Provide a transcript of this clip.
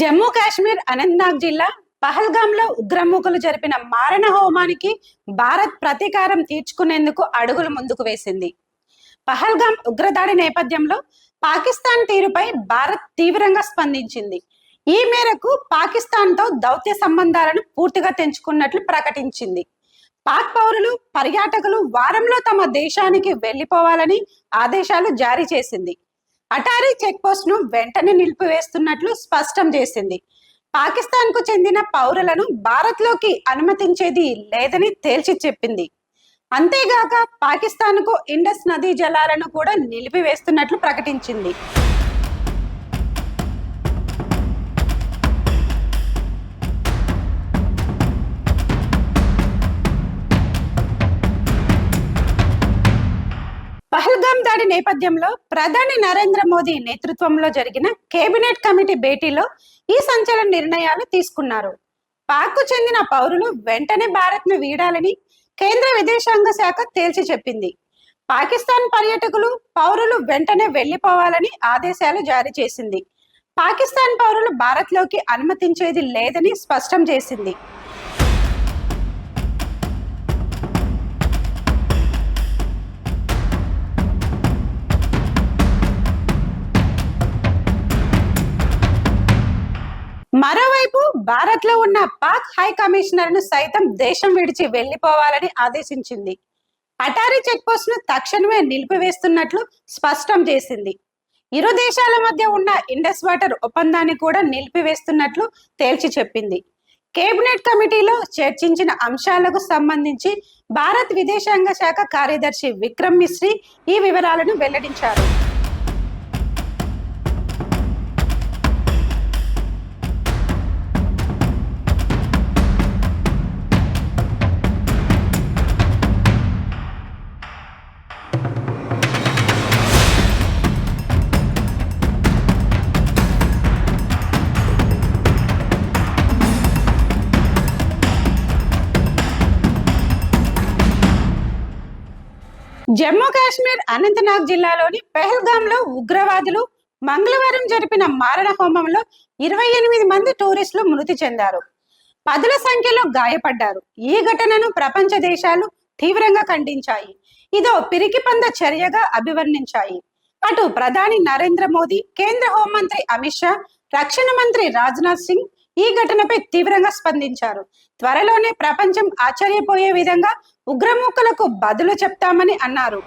జమ్మూ కాశ్మీర్ అనంతనాగ్ జిల్లా పహల్గాంలో ఉగ్రమూకలు జరిపిన మారణ హోమానికి భారత్ ప్రతీకారం తీర్చుకునేందుకు అడుగులు ముందుకు వేసింది. పహల్గాం ఉగ్రదాడి నేపథ్యంలో పాకిస్తాన్ తీరుపై భారత్ తీవ్రంగా స్పందించింది. ఈ మేరకు పాకిస్తాన్తో దౌత్య సంబంధాలను పూర్తిగా తెంచుకున్నట్లు ప్రకటించింది. పాక్ పౌరులు పర్యాటకులు వారంలో తమ దేశానికి వెళ్ళిపోవాలని ఆదేశాలు జారీ చేసింది. అటారీ చెక్పోస్ట్ను ను వెంటనే నిలిపివేస్తున్నట్లు స్పష్టం చేసింది. పాకిస్తాన్కు చెందిన పౌరులను భారత్లోకి అనుమతించేది లేదని తేల్చి చెప్పింది. అంతేగాక పాకిస్తాన్కు ఇండస్ నదీ జలాలను కూడా నిలిపివేస్తున్నట్లు ప్రకటించింది. పహల్గాం దాడి నేపథ్యంలో ప్రధాని నరేంద్ర మోదీ నేతృత్వంలో జరిగిన కేబినెట్ కమిటీ భేటీలో ఈ సంచలన నిర్ణయాలు తీసుకున్నారు. పాక్కు చెందిన పౌరులు వెంటనే భారత్ను వీడాలని కేంద్ర విదేశాంగ శాఖ తేల్చి చెప్పింది. పాకిస్తాన్ పర్యాటకులు పౌరులు వెంటనే వెళ్ళిపోవాలని ఆదేశాలు జారీ చేసింది. పాకిస్తాన్ పౌరులు భారత్లోకి అనుమతించేది లేదని స్పష్టం చేసింది. మరోవైపు భారత్లో ఉన్న పాక్ హై కమిషనర్ను సైతం దేశం విడిచి వెళ్ళిపోవాలని ఆదేశించింది. అటారీ చెక్పోస్ట్ను తక్షణమే నిలిపివేస్తున్నట్లు స్పష్టం చేసింది. ఇరు దేశాల మధ్య ఉన్న ఇండస్ వాటర్ ఒప్పందాన్ని కూడా నిలిపివేస్తున్నట్లు తేల్చి చెప్పింది. కేబినెట్ కమిటీలో చర్చించిన అంశాలకు సంబంధించి భారత్ విదేశాంగ శాఖ కార్యదర్శి విక్రమ్ మిశ్రీ ఈ వివరాలను వెల్లడించారు. జమ్మూ కాశ్మీర్ అనంతనాగ్ జిల్లాలోని పెహల్గాంలో ఉగ్రవాదులు మంగళవారం జరిపిన మారణ హోమంలో ఇరవై ఎనిమిది మంది టూరిస్టులు మృతి చెందారు. పదుల సంఖ్యలో గాయపడ్డారు. ఈ ఘటనను ప్రపంచ దేశాలు తీవ్రంగా ఖండించాయి. ఇదో పిరికిపంద చర్యగా అభివర్ణించాయి. అటు ప్రధాని నరేంద్ర మోదీ కేంద్ర హోంమంత్రి అమిత్ షా రక్షణ మంత్రి రాజ్నాథ్ సింగ్ ఈ ఘటనపై తీవ్రంగా స్పందించారు. త్వరలోనే ప్రపంచం ఆశ్చర్యపోయే విధంగా ఉగ్రమూకలకు బదులు చెప్తామని అన్నారు.